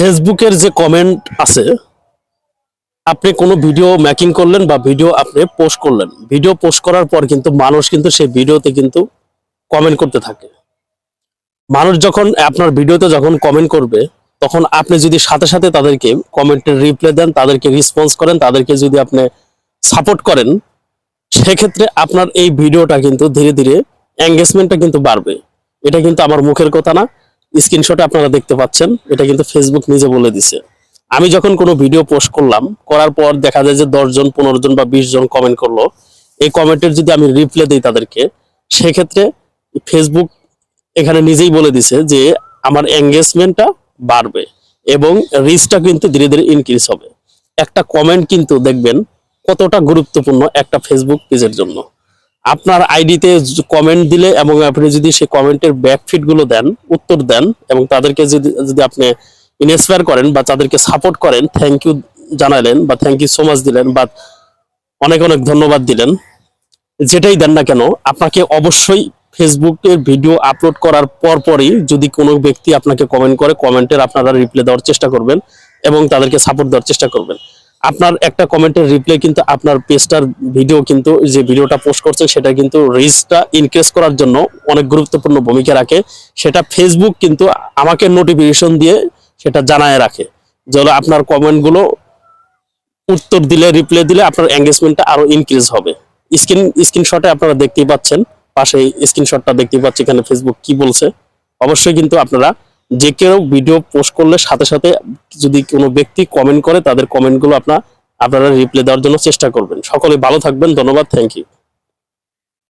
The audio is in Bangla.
ফেসবুকের যে কমেন্ট আছে, আপনি কোনো ভিডিও মেকিং করলেন বা ভিডিও আপনি পোস্ট করলেন। ভিডিও পোস্ট করার পর কিন্তু মানুষ কিন্তু সেই ভিডিওতে কিন্তু কমেন্ট করতে থাকে। মানুষ যখন আপনার ভিডিওতে যখন কমেন্ট করবে, তখন আপনি যদি সাথে সাথে তাদেরকে কমেন্টের রিপ্লাই দেন, তাদেরকে রেসপন্স করেন, তাদেরকে যদি আপনি সাপোর্ট করেন, সেক্ষেত্রে আপনার এই ভিডিওটা কিন্তু ধীরে ধীরে এঙ্গেজমেন্টটা কিন্তু বাড়বে। এটা কিন্তু আমার মুখের কথা না। স্ক্রিনশটে আপনারা দেখতে পাচ্ছেন, এটা কিন্তু ফেসবুক নিজে বলে দিছে। আমি যখন কোনো ভিডিও পোস্ট করলাম, করার পর দেখা যায় যে দশ জন, পনেরো জন বা বিশ জন কমেন্ট করল। এই কমেন্টের যদি আমি রিপ্লাই দিই তাদেরকে, সেক্ষেত্রে ফেসবুক এখানে নিজেই বলে দিছে যে আমার এঙ্গেজমেন্টটা বাড়বে এবং রিচটা কিন্তু ধীরে ধীরে ইনক্রিজ হবে। একটা কমেন্ট কিন্তু দেখবেন কতটা গুরুত্বপূর্ণ একটা ফেসবুক পেজের জন্য। আপনার আইডিতে কমেন্ট দিলে এবং আপনি যদি সেই কমেন্টের ব্যাকফিটগুলো দেন, উত্তর দেন এবং তাদেরকে যদি যদি আপনি ইনস্পায়ার করেন বা তাদেরকে সাপোর্ট করেন থ্যাংক ইউ জানালেন বা থ্যাংক ইউ সো মাচ দিলেন বা অনেক অনেক ধন্যবাদ দিলেন, যেটাই দেন না কেন, আপনাকে অবশ্যই ফেসবুকের ভিডিও আপলোড করার পরপরই যদি কোনো ব্যক্তি আপনাকে কমেন্ট করে কমেন্টের আপনারা রিপ্লাই দেওয়ার চেষ্টা করবেন এবং তাদেরকে সাপোর্ট দেওয়ার চেষ্টা করবেন। আপনার একটা কমেন্টের রিপ্লাই কিন্তু আপনার পেজটার ভিডিও কিন্তু যে ভিডিওটা পোস্ট করছেন, সেটা কিন্তু রিচটা ইনক্রিজ করার জন্য অনেক গুরুত্বপূর্ণ ভূমিকা রাখে। সেটা ফেসবুক কিন্তু আমাকে নোটিফিকেশন দিয়ে সেটা জানায় রাখে। যে আপনার কমেন্টগুলো উত্তর দিলে রিপ্লাই দিলে আপনার এঙ্গেজমেন্টটা আরও ইনক্রিজ হবে। স্ক্রিন স্ক্রিনশটে আপনারা দেখতেই পাচ্ছেন, পাশে স্ক্রিনশটটা দেখতেই পাচ্ছি এখানে ফেসবুক কি বলছে। অবশ্যই কিন্তু আপনারা যে কেউ ভিডিও পোস্ট করলে সাথে সাথে যদি কোনো ব্যক্তি কমেন্ট করে, তাদের কমেন্টগুলো আপনার, আপনারা রিপ্লাই দেওয়ার জন্য চেষ্টা করবেন। সকলে ভালো থাকবেন, ধন্যবাদ থ্যাংক ইউ